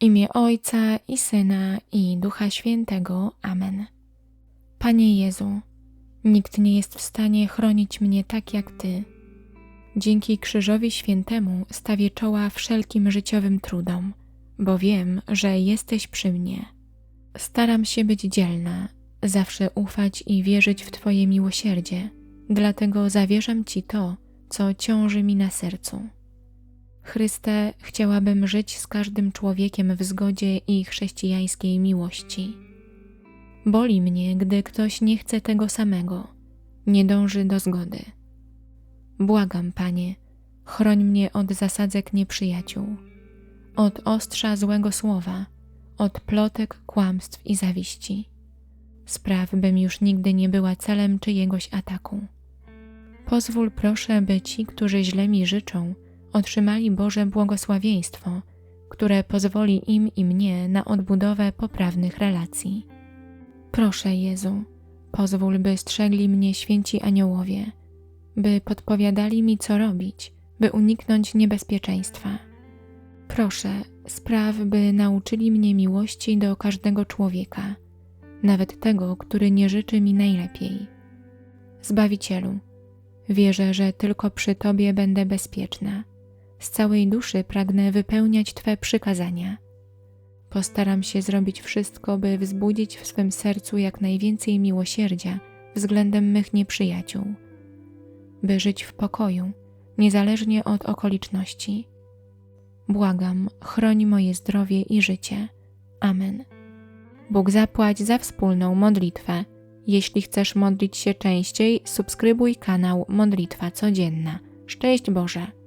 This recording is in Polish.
imię Ojca i Syna i Ducha Świętego. Amen. Panie Jezu, nikt nie jest w stanie chronić mnie tak jak Ty. Dzięki Krzyżowi Świętemu stawię czoła wszelkim życiowym trudom, bo wiem, że jesteś przy mnie. Staram się być dzielna, zawsze ufać i wierzyć w Twoje miłosierdzie, dlatego zawierzam Ci to, co ciąży mi na sercu. Chryste, chciałabym żyć z każdym człowiekiem w zgodzie i chrześcijańskiej miłości. Boli mnie, gdy ktoś nie chce tego samego, nie dąży do zgody. Błagam, Panie, chroń mnie od zasadzek nieprzyjaciół, od ostrza złego słowa, od plotek, kłamstw i zawiści. Spraw, bym już nigdy nie była celem czyjegoś ataku. Pozwól proszę, by ci, którzy źle mi życzą, otrzymali Boże błogosławieństwo, które pozwoli im i mnie na odbudowę poprawnych relacji. Proszę Jezu, pozwól, by strzegli mnie święci aniołowie, by podpowiadali mi, co robić, by uniknąć niebezpieczeństwa. Proszę, spraw, by nauczyli mnie miłości do każdego człowieka, nawet tego, który nie życzy mi najlepiej. Zbawicielu, wierzę, że tylko przy Tobie będę bezpieczna. Z całej duszy pragnę wypełniać Twe przykazania. Postaram się zrobić wszystko, by wzbudzić w swym sercu jak najwięcej miłosierdzia względem mych nieprzyjaciół, by żyć w pokoju, niezależnie od okoliczności. Błagam, chroń moje zdrowie i życie. Amen. Bóg zapłać za wspólną modlitwę. Jeśli chcesz modlić się częściej, subskrybuj kanał Modlitwa Codzienna. Szczęść Boże!